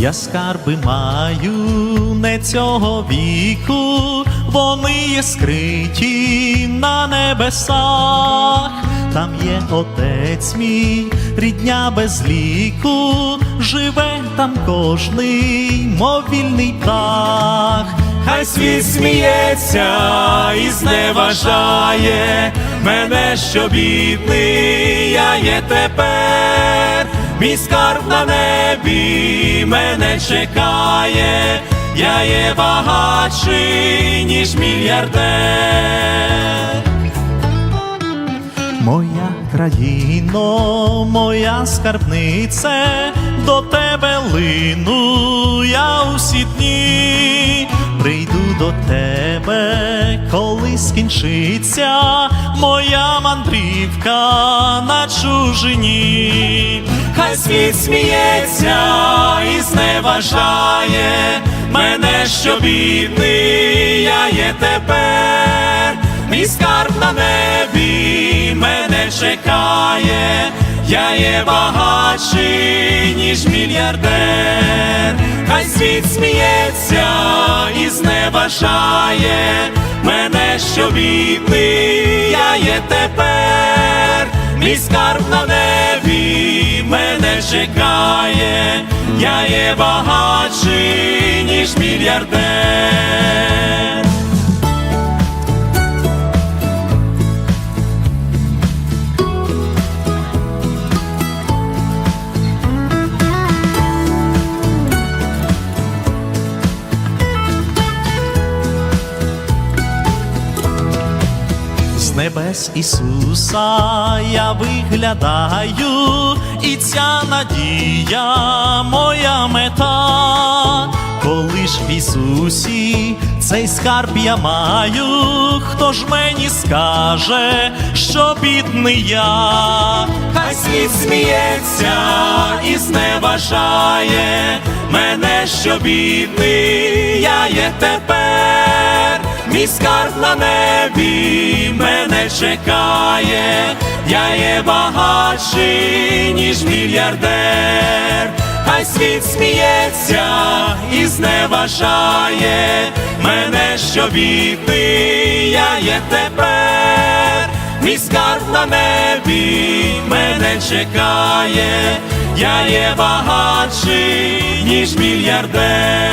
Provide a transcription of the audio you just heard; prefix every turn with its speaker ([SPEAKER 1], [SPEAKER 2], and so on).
[SPEAKER 1] Я скарби маю не цього віку, вони є скриті на небесах. Там є отець мій, рідня без ліку, живе там кожний, мов вільний птах.
[SPEAKER 2] Хай світ сміється і зневажає мене, що бідний я є тепер, мій скарб на небі мене чекає, я є багатший, ніж мільярдер.
[SPEAKER 1] Моя країно, моя скарбнице, до тебе лину я усі дні, прийду до тебе, коли скінчиться моя мандрівка на чужині.
[SPEAKER 2] Хай світ сміється і зневажає мене, що бідний я є тепер, мій скарб на небі мене чекає, я є багатший, ніж мільярдер, хай світ сміється і зневажає мене, що бідний я є тепер, мій скарб на небі чекає, я є багатший, ніж мільярдер.
[SPEAKER 1] Небес Ісуса я виглядаю, і ця надія моя мета, коли ж в Ісусі цей скарб я маю, хто ж мені скаже, що бідний я?
[SPEAKER 2] Хай світ сміється і зневажає мене, що бідний я є тепер, мій скарб на небі мене чекає, я є багатший, ніж мільярдер. Хай світ сміється і зневажає мене, що бідний я є тепер, мій скарб на небі мене чекає, я є багатший, ніж мільярдер.